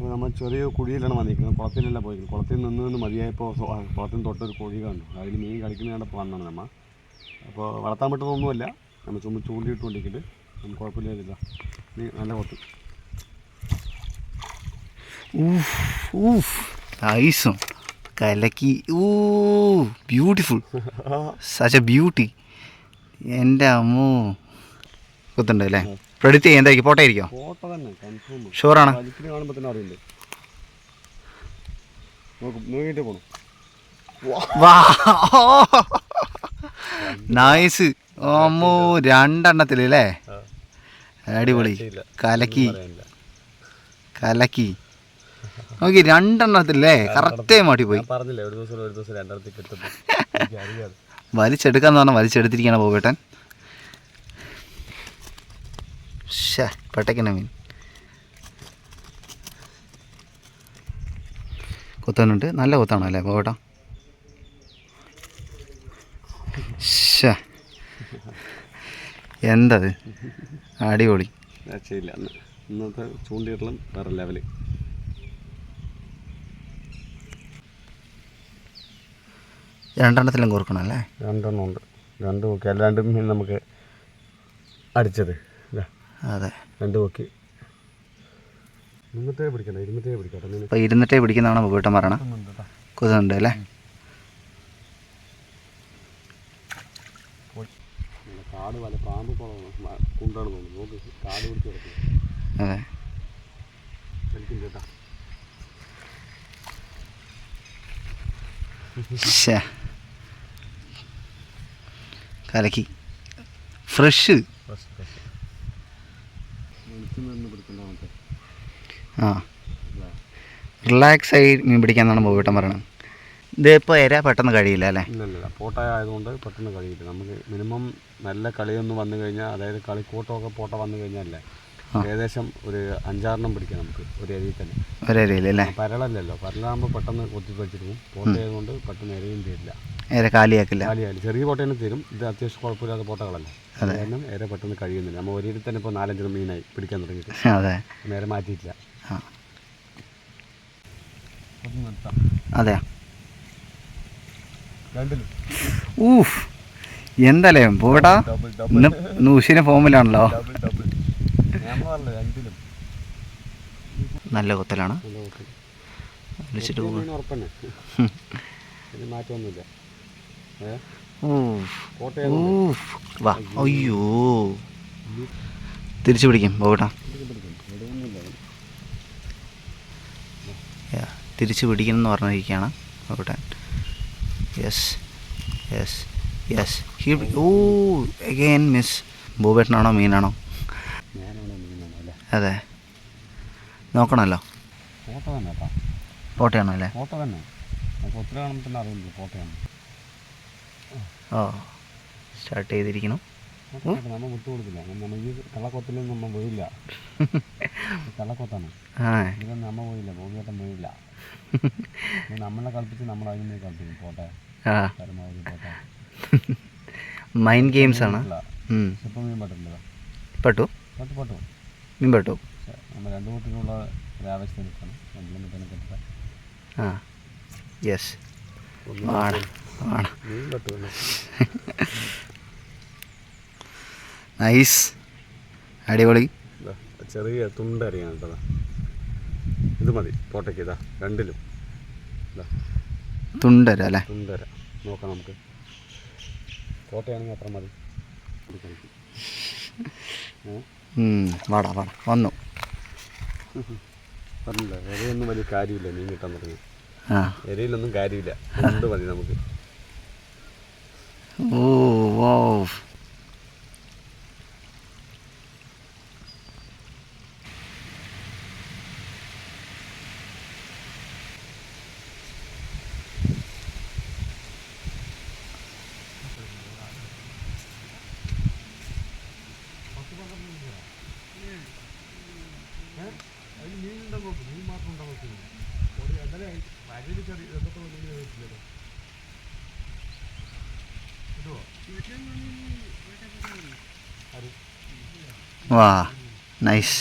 അപ്പോൾ നമ്മൾ ചെറിയ കുഴിയിലാണ് വന്നിരിക്കുന്നത്. കുളത്തിലല്ല പോയി കുളത്തിൽ നിന്ന് നിന്ന് മതിയായപ്പോൾ കുളത്തിന് തൊട്ടൊരു കുഴി കണ്ടു. അതിൽ മീൻ കളിക്കുന്ന കണ്ടപ്പോൾ വന്നാണ് നമ്മ. അപ്പോൾ വളർത്താൻ പറ്റുന്നൊന്നുമല്ല നമ്മൾ ചുമ്മാ ചൂണ്ടിയിട്ടുകൊണ്ടിരിക്കുന്നത് നമുക്ക് കുഴപ്പമില്ല നീ നല്ല കൊത്തു. ഐസും കലക്കി. ഊ ബ്യൂട്ടിഫുൾ സച്ച് എ ബ്യൂട്ടി എന്റെ അമ്മോ. കുത്തുണ്ട് അല്ലേ പ്രെഡിക്റ്റ് ചെയ്യാൻ എന്തായിരിക്കും പോട്ടെ ആയിരിക്കും? ഫോട്ടോ തന്നെ കൺഫേം ഷുവറാണ് കാണുമ്പോൾ തന്നെ അറിയില്ലേ? വാ. നൈസ് അമ്മോ രണ്ടെണ്ണത്തിൽ അല്ലേ അടിപൊളി. കലക്കി. കലക്കി. നോക്കി രണ്ടെണ്ണത്തില്ലേ കറക്റ്റേ മാട്ടി പോയി. പറഞ്ഞില്ലേ ഒരു ദിവസം ഒരു ദിവസം വലിച്ചെടുക്കാന്ന് പറഞ്ഞാൽ വലിച്ചെടുത്തിരിക്കണ പോകട്ടെ. ഷേ പെട്ടയ്ക്കണ മീൻ. കൊത്താനുണ്ട് നല്ല കൊത്താണോ അല്ലേ പോകട്ടോ ഷേ എന്തത്? അടിപൊളി. രക്ഷയില്ല. ഇന്നത്തെ ചൂണ്ടിയിടലും വേറെ ലെവൽ. രണ്ടെണ്ണത്തിലും കോർക്കണം അല്ലേ രണ്ടെണ്ണം ഉണ്ട് രണ്ട് നോക്കി അല്ലാണ്ട് മീൻ നമുക്ക് അടിച്ചത്. അതെ. രണ്ട് പൊക്കി ഇരുന്നൂറ്റേ പിടിക്കണം ഇരുന്നൂറ്റേ പിടിക്കട്ടെ അപ്പോൾ ഇരുന്നിട്ടേ പിടിക്കുന്നതാണ് പോകട്ടെ പറയണ? കൊതുണ്ട് അല്ലേ? കാട് വല പാമ്പ് കുണ്ടാണ് തോന്നുന്നു. നോക്ക് കാട് പിടിച്ച് കിടക്കുന്നു. അതെ. വലിക്കും കേട്ടാ. കലക്കി. ഫ്രഷ് വലിച്ചു നിന്ന് പിടിക്കണ്ട മറ്റേ ആ. റിലാക്സ് ആയി മീൻ പിടിക്കാന്നാണ് ബോബേട്ടൻ പറയുന്നത് ഇതിപ്പോൾ എര പെട്ടെന്ന് കഴിയില്ല അല്ലേ? ഇല്ലല്ല പോട്ട ആയതുകൊണ്ട് പെട്ടെന്ന് കഴിയില്ല. നമുക്ക് മിനിമം നല്ല കളിയൊന്നും വന്നു കഴിഞ്ഞാൽ അതായത് കളിക്കൂട്ടമൊക്കെ പോട്ട വന്നു കഴിഞ്ഞാലേ ഏകദേശം ഒരു അഞ്ചാറെണ്ണം പിടിക്കാം നമുക്ക് ഒരു അരിയിൽ തന്നെ. ഒരരയിൽ അല്ലേ പരളല്ലല്ലോ. പരളാകുമ്പോൾ പെട്ടെന്ന് കൊത്തി വെച്ചിരിക്കും. കൊണ്ട് പെട്ടെന്ന് എരയും തീരില്ല. കാലിയാക്കില്ല. കാലി കാലി ചെറിയ പോട്ടേനെ തീരും. ഇത് അത്യാവശ്യം കുഴപ്പമില്ലാത്ത പോട്ടകളല്ലേ കാരണം ഏറെ പെട്ടെന്ന് കഴിയുന്നില്ല. നമ്മൾ ഒരു തന്നെ ഇപ്പോൾ നാലഞ്ച് മീനായി പിടിക്കാൻ തുടങ്ങിയിട്ട്. അതെ. നേരെ മാറ്റിയിട്ടില്ല. അതെ ഊഫ്. എന്തല്ലേ? ഡബിൾ ഇന്ന് നൂഷിന് ഫോമിലാണല്ലോ. നല്ല കൊത്തലാണ്. വിളിച്ചിട്ട് മാറ്റമൊന്നുമില്ല. വാ. അയ്യോ. തിരിച്ചു പിടിക്കും. പോകട്ടാ. യാ, തിരിച്ചു പിടിക്കണം എന്ന് പറഞ്ഞിരിക്കുകയാണ്. പോകട്ടെ. Yes. Yes. Yes. He oh again miss ബോബേട്ടനാണോ മീനാണോ? അതെ. നോക്കണമല്ലോ. ഫോട്ടോ തന്നെ കേട്ടോ. കോട്ടയാണോ അല്ലേ? ഫോട്ടോ തന്നെ. നമുക്ക് ഒത്തിരി കാണുമ്പോൾ തന്നെ അറിയില്ല ഫോട്ടോയാണ് ഓ സ്റ്റാർട്ട് ചെയ്തിരിക്കണം നമ്മൾ വിട്ടു കൊടുക്കില്ല നമ്മൾ ഈ കള്ളക്കൊത്തിലും നമ്മൾ വീഴില്ല കള്ളക്കൊത്താണ്. ഇതൊന്നും നമ്മ പോയില്ല. ഭൂമിയേട്ടം വീഴില്ല നമ്മളെ കളിപ്പിച്ച് നമ്മൾ അതിന് കളിപ്പിക്കും പോട്ടെ പരമാവധി പോട്ടെ മൈൻഡ് ഗെയിംസ് ആണ്. ഇപ്പം പറ്റില്ല പെട്ടു? പട്ട് പട്ടു. മീൻ പെട്ടു നമ്മൾ രണ്ട് എടുക്കണം രണ്ടിലും പറ്റില്ല. ആ. യെസ് ആണ്. ആണ്. നൈസ് അടിപൊളി. ചെറിയ തുണ്ട് അറിയാൻ കേട്ടോ ഇത് മതി പോട്ടയ്ക്ക് ഇതാ രണ്ടിലും. തുണ്ടര അല്ലേ? തുണ്ടര. നോക്കാം നമുക്ക്. കോട്ടയാണെങ്കിൽ അത്ര മതി. വാടാ വാടാ വന്നു. പറഞ്ഞില്ല ഇരയൊന്നും വലിയ കാര്യമില്ല മീൻ കിട്ടാൻ തുടങ്ങി. ആ. ഇരയിലൊന്നും കാര്യമില്ല എന്ത് മതി നമുക്ക്? ഓ വോ. വാ നൈസ്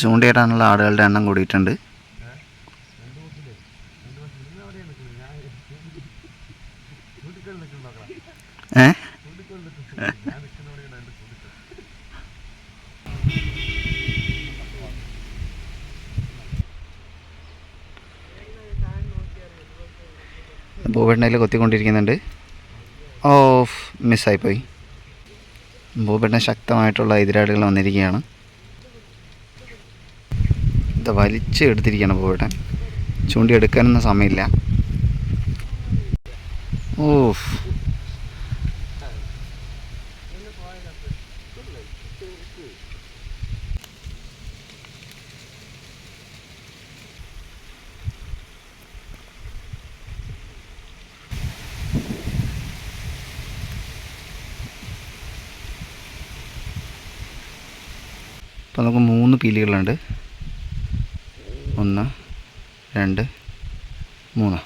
ചൂണ്ടയിടാനുള്ള ആളുകളുടെ എണ്ണം കൂടിയിട്ടുണ്ട്. ഭൂപേട്ടനയിൽ കൊത്തിക്കൊണ്ടിരിക്കുന്നുണ്ട്. ഓ മിസ്സായിപ്പോയി ഭൂപേട്ടന് ശക്തമായിട്ടുള്ള എതിരാളികൾ വന്നിരിക്കുകയാണ്. ഇത് വലിച്ച് എടുത്തിരിക്കുകയാണ് ഭൂപേട്ടൻ ചൂണ്ടി എടുക്കാനൊന്നും സമയമില്ല. ഓഫ്. അപ്പോൾ നമുക്ക് മൂന്ന് പീലികളുണ്ട്. ഒന്ന് രണ്ട് മൂന്ന്.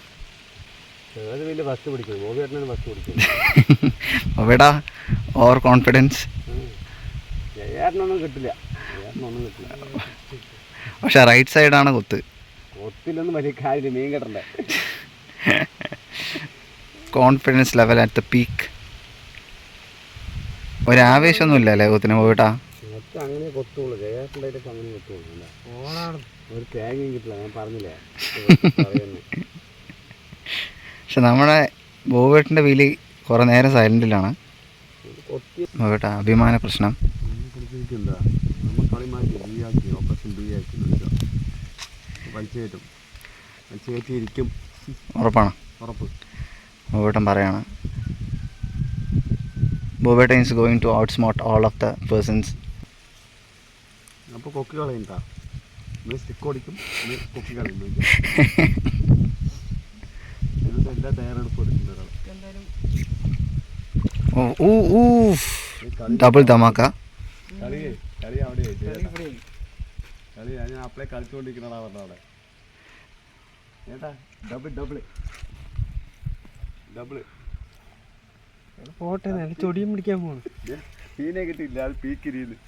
എവിടാ? ഓവർ കോൺഫിഡൻസ് കിട്ടില്ല. പക്ഷെ റൈറ്റ് സൈഡാണ് കൊത്ത്. ഒത്തിലൊന്നും വലിയ കാര്യമില്ല. മീൻ കെട്ടണ്ടേ? Confidence level at the peak ഒരാവേശമൊന്നുമില്ല അല്ലേ കൊത്തിന് പോയിട്ടാ? ഒറ്റ അങ്ങനെ കൊത്തുള്ളൂ. ജയേട്ടന്റെ അങ്ങനെ കൊത്തുള്ളൂ. അല്ല ഒരു തേങ്ങയും കിട്ടില്ല. ഞാൻ പറഞ്ഞില്ലേ? പറയുന്നു പക്ഷെ നമ്മുടെ ബോവേട്ടിന്റെ വീൽ കുറേ നേരം സൈലന്റിലാണ് അഭിമാന പ്രശ്നം. ഉറപ്പാണ്. ഉറപ്പ്. ബോവേട്ടൻ പറയാണ്. ബോബേട്ടൻ is going to outsmart all of the persons അപ്പോൾ കൊക്കി കളയുണ്ടാ. നീ സ്റ്റിക്ക് ഓടിക്കും. നീ കൊക്കി കളയും എന്നിട്ട് എല്ലാ തയ്യാറെടുപ്പ് എടുക്കുന്ന ഒരാൾ ഡബിൾ ധമാക്ക. കളി കളി അവിടെ കളി ഞാൻ അപ്പളെ കളിച്ചുകൊണ്ടിരിക്കണടാ പറഞ്ഞ അവിടെ. ഏട്ടാ ഡബിൾ ഡബിൾ ഡബിൾ പോട്ടെ ചൊടിയും പിടിക്കാൻ പോണ് മീനെ കിട്ടിയില്ല അത് പീക്കിരിയുന്നു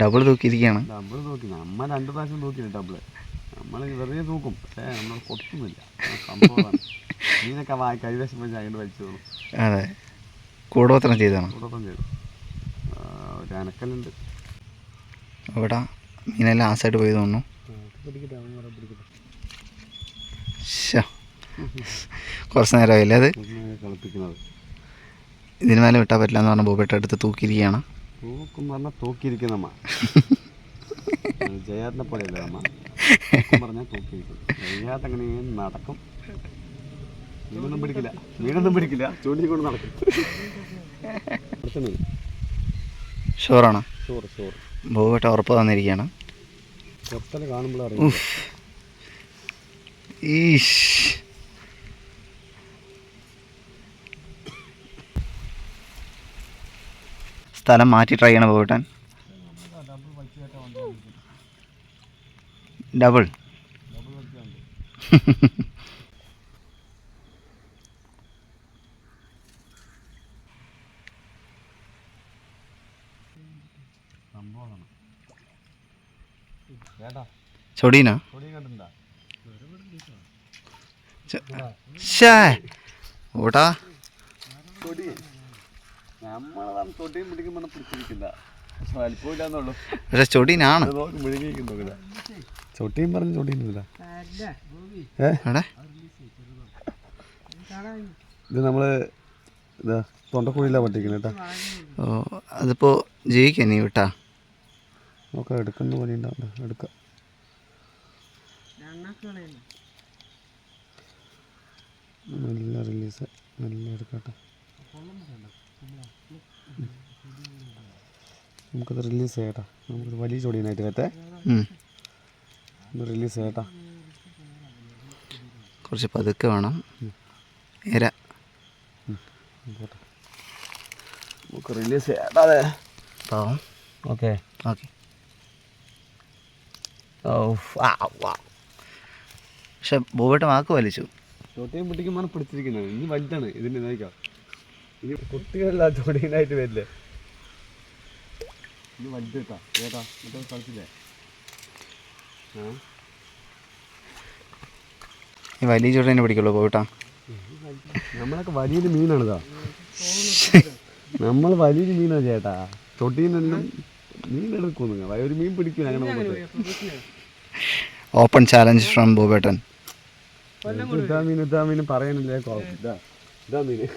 ഡബിൾ തൂക്കിയിരിക്കുകയാണ്. ഡബിൾ തൂക്കി. നമ്മൾ രണ്ട് പ്രാവശ്യം തൂക്കില്ല ഡബിൾ നമ്മൾ വെറുതെ തൂക്കും. പക്ഷേ നമ്മൾ സംഭവമാണ്. മീനൊക്കെ വാ കൈവശം വെച്ച് അങ്ങോട്ട് വലിച്ചു തോന്നും അതെ. കൂടോത്രം ചെയ്താണ് കൂടോത്രം ചെയ്തു. ഒരു അനക്കലുണ്ട്. അവിടെ മീനെല്ലാം ആ സൈഡ് പോയി തോന്നുന്നു. കുറച്ച് നേരമായില്ലേ അത്? കളിപ്പിക്കുന്നത്. ഇതിന് മേലെ വിട്ടാൽ പറ്റില്ല എന്ന് പറഞ്ഞ ബോബേട്ട എടുത്ത് തൂക്കിയിരിക്കുകയാണ്. തൂക്കും പറഞ്ഞാൽ തൂക്കിയിരിക്കുന്ന അമ്മ. ജയാറിനെ പോലെയല്ല അമ്മ. പറഞ്ഞാൽ തൂക്കിയിരിക്കും ജയാത്ത് അങ്ങനെ നടക്കും? മീനൊന്നും പിടിക്കില്ല. മീനൊന്നും പിടിക്കില്ല. ചൂണ്ടി കൊണ്ട് നടക്കും. ഷുവറാണ്? ചോറ് ചോറ് ബോബേട്ട ഉറപ്പ് തന്നിരിക്കുകയാണ്. കാണുമ്പോഴാണ് കാണുമ്പോൾ സ്ഥലം മാറ്റി ട്രൈ ചെയ്യണം ബോബേട്ടൻ? ഡബിൾ ചൊടീനാ? നമ്മളതാണ് തൊട്ടിയും പിടിക്കുമ്പോൾ പിടിച്ചിരിക്കില്ല. പക്ഷെ ചൊടീനാണ്. നോക്കില്ല ചൊട്ടിയും പറഞ്ഞ് ഇത്. നമ്മൾ ഇതാ തൊണ്ടക്കുഴിയിലാണ് പറ്റിക്കുന്നത് കേട്ടോ. ഓ അതിപ്പോ ജയിക്കാം നീ വിട്ടാ? നോക്കാം എടുക്കുന്ന പോലെ ഉണ്ടാവില്ല എടുക്കാം. നല്ല റിലീസ് നല്ല എടുക്കട്ടെ നമുക്കത് റിലീസ് ചെയ്യട്ടാ. നമുക്ക് വലിയ ചൊടിയനായിട്ട് വരട്ടെ. റിലീസ് ചെയ്യട്ടാ. കുറച്ച് പതുക്കെ വേണം. ഇര നമുക്ക് റിലീസ് ചെയ്യട്ടാ അതെ. പാവം. ഓക്കെ. ഓക്കെ. ഓ പക്ഷെ ബോബേട്ട് വാക്ക് വലിച്ചു. ചോട്ടയും പിടിക്കുമ്പോൾ പിടിച്ചിരിക്കുന്നത്. ഇനി വലുതാണ്. ഇതിന്റെ നോക്കാം ഇനി കുട്ടികളല്ല ചൊടിയനായിട്ട് വരില്ലേ? ഇത് വലുത് കേട്ടാ. ഏതാ? മറ്റേ കളിച്ചില്ലേ ഈ വലിയ ചൂടെ പിടിക്കുള്ളൂ പോയിട്ടാ നമ്മളൊക്കെ വലിയൊരു മീനാണിതാ നമ്മൾ വലിയൊരു മീനാണ് ചേട്ടാ. തൊട്ടീനെല്ലാം മീൻ എടുക്കുന്നു. ഒരു മീൻ പിടിക്കും അങ്ങനെ ഓപ്പൺ ചാലഞ്ച് ഫ്രം ബോബേട്ടൻ ഇതാ മീൻ ഇതാ മീൻ പറയാനില്ലേ ഇതാ ഇതാ മീൻ.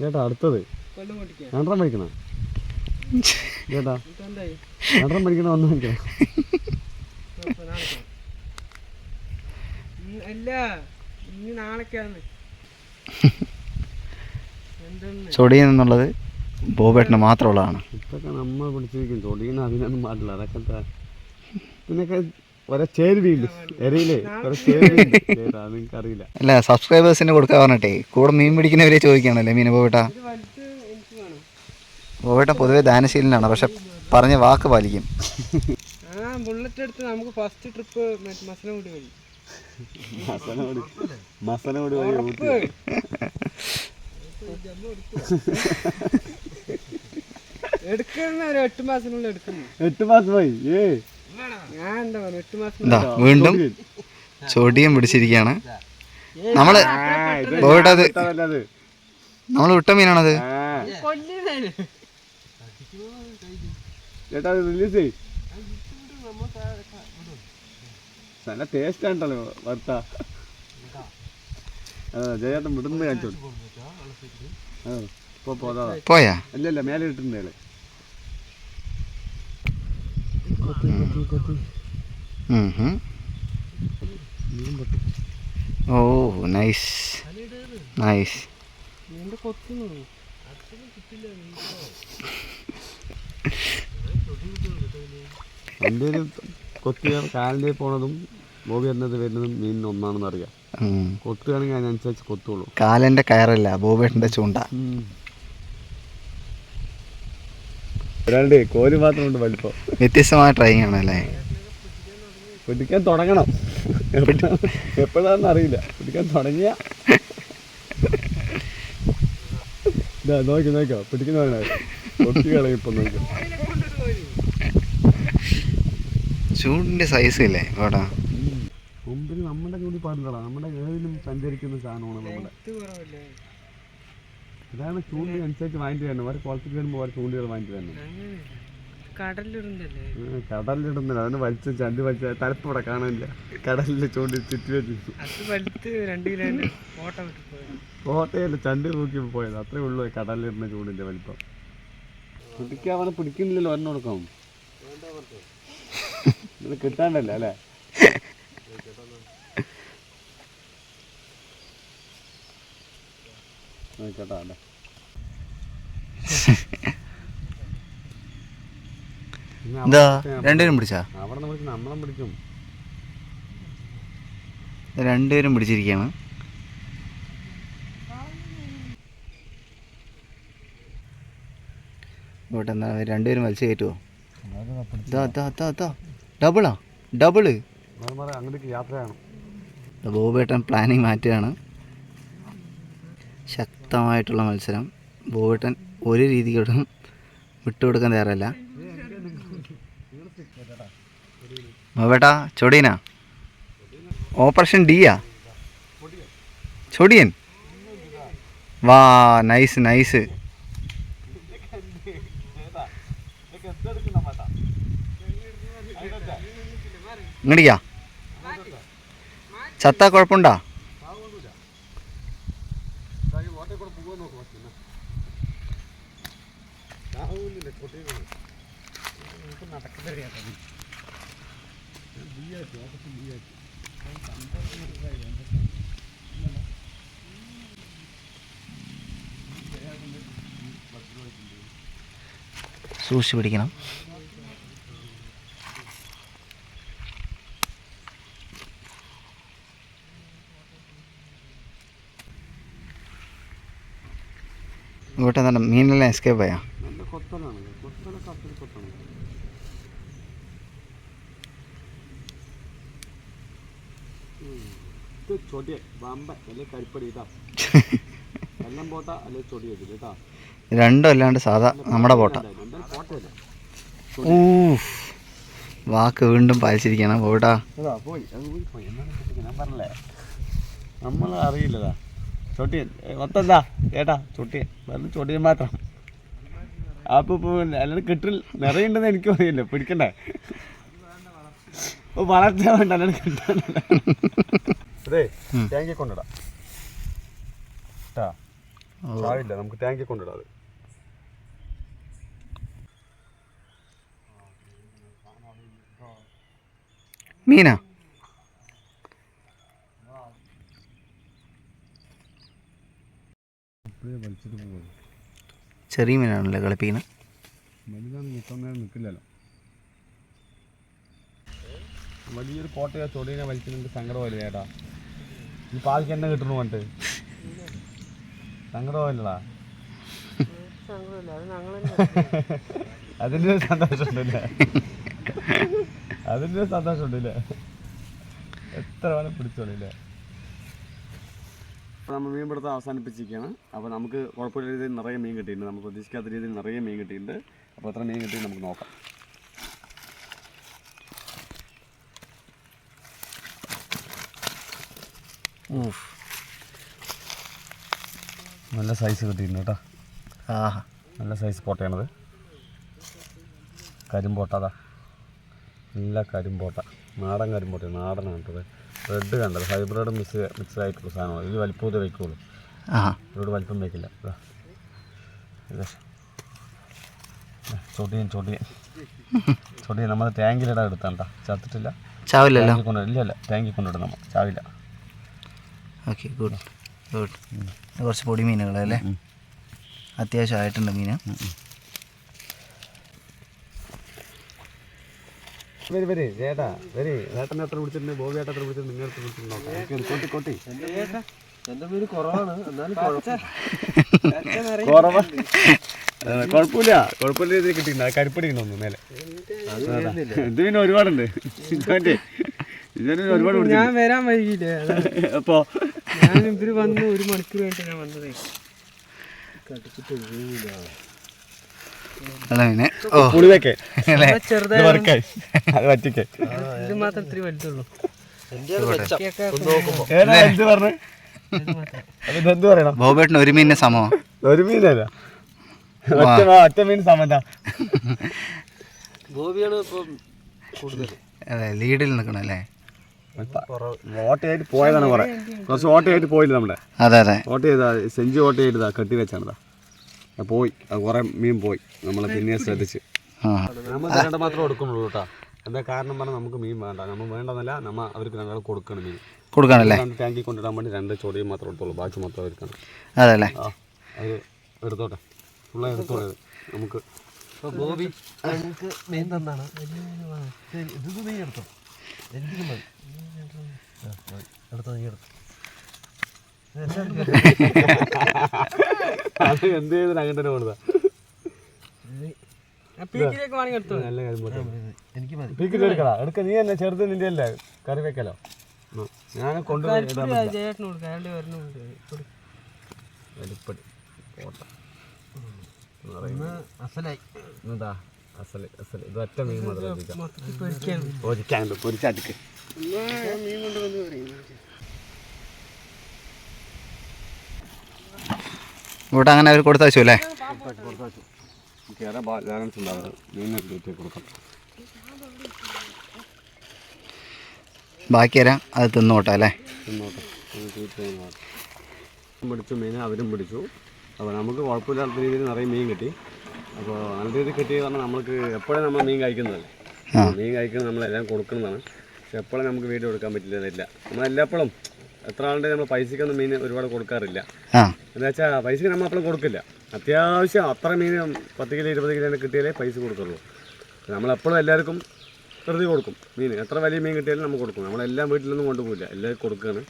ചേട്ടാ അടുത്തത്. ചേട്ടാ ചൊടിയൻ എന്നുള്ളത് ബോബേട്ടന് മാത്രമുള്ളതാണ്. ഇതൊക്കെ നമ്മൾ പിടിച്ചിരിക്കും. ചൊടിയെന്ന് അതിനൊന്നും പാടില്ല അതൊക്കെ പിന്നൊക്കെ ഇതിനൊക്കെ അല്ല സബ്സ്ക്രൈബേഴ്സിന് കൊടുക്കാൻ പറഞ്ഞിട്ടേ കൂടെ മീൻ പിടിക്കുന്നവരെ ചോദിക്കുകയാണല്ലേ ബോബേട്ടാ ഇത് വലുത് എനിക്ക് വേണം ബോബേട്ടൻ പൊതുവേ ദാനശീലനാണ് പക്ഷെ പറഞ്ഞ വാക്ക് പാലിക്കും. ആ ബുള്ളറ്റ് എടുത്ത് നമുക്ക് ഫസ്റ്റ് ട്രിപ്പ് മറ്റേ മസനഗുഡി വഴി. മസനോട് മസനോട് വഴി ഊട്ടി. എടുക്കുന്ന ഒരു എട്ട് മാസത്തിനുള്ളിൽ എടുക്കുന്നു. എട്ട് മാസമായി ഏ. ഞാൻ എന്താ പറയുക എട്ട് മാസം ഇതാ വീണ്ടും ചൊടിയൻ പിടിച്ചിരിക്കുകയാണ്. നമ്മൾ നമ്മൾ നമ്മൾ വിട്ട മീനാണത്? കൊല്ലുന്നതിന് ചേട്ടാ റിലീസ് ചെയ് നല്ല ടേസ്റ്റ് ആണ്ടല്ലോ ഭർത്ത അതെ ജയേട്ടൻ വിടുന്ന കാണിച്ചോളൂ ആ ഇപ്പൊ പോതാ പോയാ? അല്ല അല്ല മേലെ ഹും. ഓ നൈസ് നൈസ് കൊത്തുന്നു? എന്റെ ഒരു കൊത്തിയ കാലിന്റെ പോണതും ബോബി എന്നത് വരുന്നതും മീനിന് ഒന്നാണെന്ന് അറിയാം. കൊത്തുകയാണെങ്കിൽ അതിനനുസരിച്ച് കൊത്തുള്ളൂ. കാലന്റെ കയറല്ല ബോബേട്ടന്റെ ചൂണ്ട. ഒരാളുടെ മാത്രം ഉണ്ട് വലിപ്പം. വ്യത്യസ്തമായ ട്രൈങ് ആണല്ലേ പിടിക്കാൻ തുടങ്ങണം. എപ്പോഴാണെന്ന് അറിയില്ല പിടിക്കാൻ തുടങ്ങിയ നോക്കി നോക്കാം. പിടിക്കുന്ന കൊത്തി കളയും ഇപ്പം നോക്കാം. ചൂടിന്റെ സൈസ് ഇല്ലേ? ബോട്ടാ മുമ്പിൽ നമ്മുടെ കൂടി പാടില്ലടാ നമ്മുടെ ഏതിലും സഞ്ചരിക്കുന്ന സാധനമാണ് നമ്മുടെ. ഇതാണ് ചൂണ്ടി അനുസരിച്ച് വാങ്ങിച്ചു തന്നെ ഓരോ കുളത്തിൽ വരുമ്പോൾ ഓരോ ചൂണ്ടികൾ വാങ്ങിച്ചു തന്നെ കടലിടുന്നില്ല അതിന് വലിച്ച് ചണ്ടി വലിച്ച തലപ്പൂടെ കാണാനില്ല. കടലിൽ ചൂണ്ടി ചുറ്റി വെച്ച്. കോട്ടയല്ല ചണ്ടി നോക്കി പോയത്. അത്രേ ഉള്ളൂ ഈ കടലിലിടുന്ന ചൂടിന്റെ വലിപ്പം. പിടിക്കാൻ അവനെ പിടിക്കുന്നില്ലല്ലോ ഒരെണ്ണം കൊടുക്കാം ഇത് കിട്ടാണ്ടല്ലേ അല്ലേ? എന്താ രണ്ടുപേരും പിടിച്ചാ? അവിടെ നമ്മൾ വിളിച്ച് നമ്മളും പിടിക്കും രണ്ടുപേരും പിടിച്ചിരിക്കുകയാണ് ഇവിടെ എന്താ രണ്ടുപേരും വലിച്ചു കയറ്റുമോ ഇതാ ഇതാ ഇതാ ഇതാ ഡബിളാ ഡബിൾ അങ്ങോട്ടേക്ക് യാത്രയാണ്. ബോബേട്ടൻ പ്ലാനിങ് മാറ്റുകയാണ്. ശക്തമായിട്ടുള്ള മത്സരം. ബോബേട്ടൻ ഒരു രീതിയോടും വിട്ടുകൊടുക്കാൻ തയ്യാറല്ല. ബോബേട്ടാ ചൊടീനാ ഓപ്പറേഷൻ ഡിയാ ചൊടിയൻ? വാ നൈസ് നൈസ് ഇങ്ങടിക്കാ ചത്താ കുഴപ്പമുണ്ടാ സൂക്ഷിച്ച് പിടിക്കണം ഇങ്ങോട്ട് എന്താണ് മീനെല്ലാം എസ്കേപ്പ് ആയാ നല്ല കൊത്തലാണ് കൊത്തലൊക്കെ അത്ര കൊത്താണ് ഇത് ചൊടിയ വമ്പ അല്ലെ കരിപ്പടി ഇതാ വെള്ളം പോട്ട അല്ലെ മീനെല്ലാം എസ്കേപ്പ് കേട്ടാ രണ്ടും അല്ലാണ്ട് സാധാ നമ്മുടെ ബോട്ട ഊ വാക്ക് വീണ്ടും പാലിച്ചിരിക്കണം പോയി. പോയി ഞാൻ പറഞ്ഞില്ലേ നമ്മൾ അറിയില്ലതാ. ചൊട്ടിയൻ മൊത്തം ചേട്ടാ. ചൊട്ടിയൻ വെറും ചൊട്ടിയൻ മാത്രം. അപ്പോൾ ഇപ്പോൾ അല്ലാണ്ട് കിട്ടില്ല നിറയുണ്ടെന്ന് എനിക്ക് അറിയില്ല പിടിക്കണ്ടേ. ഓ വളർച്ച വേണ്ട അല്ലാണ്ട് കിട്ടാൻ അതെ ടാങ്കി കൊണ്ടിടാം ചാവില്ല നമുക്ക് ടാങ്കി കൊണ്ടിടാം അത്. മീനാ? വലിച്ചിട്ട് ചെറിയ മീനാണല്ലേ കളിപ്പിക്കുന്നത്? വലുതാണ് മൊത്തം നേരം നിൽക്കില്ലല്ലോ. വലിയൊരു കോട്ടയോ ചൊടീനെ വലിക്കുന്നുണ്ട് സങ്കടമല്ലേ ചേട്ടാ? ഈ പാൽക്ക് എന്നെ കിട്ടണു പറഞ്ഞിട്ട് സങ്കടമല്ലടാ അതിന്റെ ഒരു സന്തോഷമുണ്ടല്ലേ? അതിന്റെ ഒരു സന്തോഷമുണ്ടല്ലേ? എത്ര വേണം പിടിച്ചോളില്ലേ? അപ്പോൾ നമ്മൾ മീൻ പിടുത്തം അവസാനിപ്പിച്ചിരിക്കുകയാണ്. അപ്പോൾ നമുക്ക് കുഴപ്പമില്ല രീതിയിൽ നിറയെ മീൻ കിട്ടിയിട്ടുണ്ട്. നമ്മൾ പ്രതീക്ഷിക്കാത്ത രീതിയിൽ നിറയെ മീൻ കിട്ടിയിട്ടുണ്ട്. അപ്പോൾ എത്ര മീൻ കിട്ടി നമുക്ക് നോക്കാം. നല്ല സൈസ് കിട്ടിയിട്ടുണ്ട് കേട്ടോ. ആ നല്ല സൈസ് പോട്ടയാണത്. കരിമ്പോട്ട അതാ. നല്ല കരിമ്പോട്ട. നാടൻ കരിമ്പോട്ട നാടനാണ് കേട്ടത് റെഡ് കണ്ടത് ഹൈബ്രിഡ് മിക്സ് മിക്സ് ആയിട്ടുള്ള സാധനമാണ്. ഇത് വലിപ്പം ഇത് വയ്ക്കുള്ളൂ ആ ഇവരോട് വലിപ്പം വയ്ക്കില്ല. ചൊടിയൻ ചൊടിയൻ. ചൊടിയൻ നമ്മൾ ടാങ്കിലിടാൻ എടുത്താണ്ടാ ചത്തിട്ടില്ല. ചാവില്ലല്ലോ? കൊണ്ട് ഇല്ല ഇല്ല. ടാങ്കിൽ കൊണ്ടിടും നമ്മൾ ചാവില്ല. ഓക്കെ ഗുഡ് ഗുഡ് കുറച്ച് പൊടി മീനുകളല്ലേ അത്യാവശ്യം ആയിട്ടുണ്ട് വരി വരി ചേട്ടാ വരി. ചേട്ടനെ എത്ര വിളിച്ചിട്ടുണ്ട്? ബോബി ഏട്ടൻ എത്ര വിളിച്ചിട്ടുണ്ട്? നിങ്ങൾ എത്ര വിളിച്ചിട്ടുണ്ടോ? കോട്ടി കോട്ടി. എന്റെ മീൻ കുറവാണ്. എന്നാലും കുറവ്. കുഴപ്പമില്ല. കുഴപ്പമില്ല രീതിയിൽ കിട്ടിയിട്ടുണ്ട്. കരിപ്പടി ഉണ്ടോന്നു മേലെ. ഇത് പിന്നെ ഒരുപാടുണ്ട്. ഇതോന്റെ ഇതിന് ഒരുപാട് ഞാൻ വരാൻ വൈകിയില്ലേ? അപ്പോ? ഞാൻ ഇവർ വന്ന് ഒരു മണിക്കൂർ കഴിഞ്ഞിട്ട് ഞാൻ വന്നതേ. നല്ല മീന് ഓ. പുളിവെക്കെ. ചെറുതായി. അത് പറ്റിക്കേ ഇത് മാത്രം ഇത്തിരി വലുതുള്ളൂ. ബോബേട്ടിന് ഒരു മീനിന് സമോ ഒരു മീനല്ല. ഒറ്റ മാ- മീൻ സമന്താ. ഗോപിയാണ് കൂടുതൽ അതെ ലീഡിൽ നിൽക്കണം അല്ലേ? ഓട്ടയായിട്ട് പോയതാണ് കുറെ. കുറച്ച് ഓട്ടയായിട്ട് പോയില്ല നമ്മുടെ അതെ അതെ. ഓട്ട് ചെയ്താ സെഞ്ചു ഓട്ടയായിട്ട് ചെയ്തതാ കെട്ടി വെച്ചാണതാ അത് പോയി. അത് കുറെ മീൻ പോയി. നമ്മൾ പിന്നെ ശ്രദ്ധിച്ച്. ആ. നമ്മൾ രണ്ട് മാത്രമേ കൊടുക്കുന്നുള്ളൂ കേട്ടോ. എന്താ കാരണം പറഞ്ഞാൽ നമുക്ക് മീൻ വേണ്ട. നമ്മൾ വേണ്ടെന്നല്ല നമ്മൾ അവർക്ക് രണ്ടാൾ കൊടുക്കണം മീൻ. കൊടുക്കണല്ലേ? രണ്ട് ടാങ്കിൽ കൊണ്ടിടാൻ വേണ്ടി രണ്ട് ചൊടിയും മാത്രമേ എടുത്തോളൂ ബാക്കി മാത്രം എടുക്കണം അതെ അല്ലേ ആ അത് എടുത്തോട്ടെ. ഫുള്ളായി എടുത്തോളൂ. നമുക്ക് ഗോപി നമുക്ക് മീൻ തന്നാണ്. ഇത് നീ എടുത്തോ? എനിക്ക് മതി എടുത്തോ നീ എടുത്തോ. അത് എന്ത് ചെയ്തിട്ട് അങ്ങനെ എടുക്ക നീ തന്നെ ചെറുത് നിന്റെ അല്ലേ? കറി വെക്കലോ? ഞാൻ കൊണ്ടുപോയി അസലായി. എന്താ? അസൽ അസൽ. ഇത് ഒറ്റ മീൻ മാത്രം മീൻ കൊണ്ടുവന്ന് ഇവിടെ അങ്ങനെ അവർ കൊടുത്തു വെച്ചു അല്ലേ ബാക്കി തരാം അത് തിന്നോട്ടെ അല്ലേ? പിടിച്ചു മീൻ അവരും പിടിച്ചു. അപ്പോൾ നമുക്ക് കുഴപ്പമില്ലാത്ത രീതിയിൽ നിറയെ മീൻ കിട്ടി. അപ്പോൾ നല്ല രീതിയിൽ കിട്ടിയത് പറഞ്ഞാൽ നമുക്ക് എപ്പോഴും നമ്മൾ മീൻ കഴിക്കുന്നതല്ലേ. മീൻ കഴിക്കുന്നത് നമ്മളെല്ലാം കൊടുക്കുന്നതാണ്. പക്ഷെ എപ്പോഴും നമുക്ക് വീഡിയോ എടുക്കാൻ പറ്റില്ല നമ്മളെല്ലാപ്പോഴും എത്ര ആളുടെ നമ്മൾ പൈസക്കൊന്നും മീൻ ഒരുപാട് കൊടുക്കാറില്ല. ആ. എന്ന് വെച്ചാൽ പൈസക്ക് നമ്മൾ അപ്പോഴും കൊടുക്കില്ല. അത്യാവശ്യം അത്ര മീൻ പത്ത് കിലോ ഇരുപത് കിലോ കിട്ടിയാലേ പൈസ കൊടുക്കുള്ളൂ നമ്മളെപ്പോഴും എല്ലാവർക്കും കൃതി കൊടുക്കും മീൻ. എത്ര വലിയ മീൻ കിട്ടിയാലും നമ്മൾ കൊടുക്കും. നമ്മളെല്ലാം വീട്ടിലൊന്നും കൊണ്ടുപോകില്ല എല്ലാവർക്കും കൊടുക്കുകയാണ്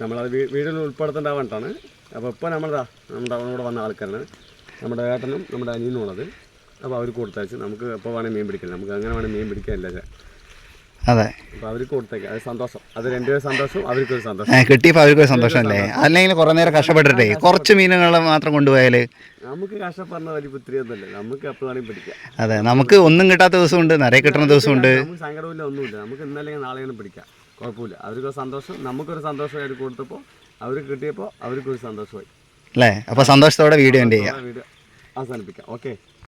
നമ്മളത് വീ- വീഡിയോയിൽ ഉൾപ്പെടുത്തേണ്ടാവാണ്ടാണ് അപ്പോൾ ഇപ്പോൾ നമ്മളതാ നമ്മുടെ അവിടെ വന്ന ആൾക്കാരാണ്. നമ്മുടെ ഏട്ടനും നമ്മുടെ അനിയനും ഉള്ളത്. അപ്പോൾ അവർ കൊടുത്തയച്ച് നമുക്ക് എപ്പോൾ വേണമെങ്കിൽ മീൻ പിടിക്കാം. നമുക്ക് അങ്ങനെ വേണമെങ്കിൽ മീൻ പിടിക്കാനില്ല അതെ. സന്തോഷം. സന്തോഷം സന്തോഷം കിട്ടിയപ്പോൾ അവർക്കൊരു സന്തോഷമല്ലേ? അല്ലെങ്കിൽ കുറേ നേരം കഷ്ടപ്പെട്ടിട്ടേ കുറച്ച് മീനുകൾ മാത്രം കൊണ്ടുപോയാൽ? അതെ നമുക്ക് ഒന്നും കിട്ടാത്ത ദിവസമുണ്ട് നിറയെ കിട്ടുന്ന ദിവസമുണ്ട്. കുഴപ്പമില്ല. അവർക്കൊരു സന്തോഷം നമുക്കൊരു സന്തോഷമായിട്ട് കൊടുത്തപ്പോൾ അവർക്ക് കിട്ടിയപ്പോൾ അവർക്കൊരു സന്തോഷമായി. അല്ലേ? അപ്പോൾ സന്തോഷത്തോടെ വീഡിയോ എന്റെ ചെയ്യാം. വീഡിയോ അവസാനിപ്പിക്കാം. ഓക്കെ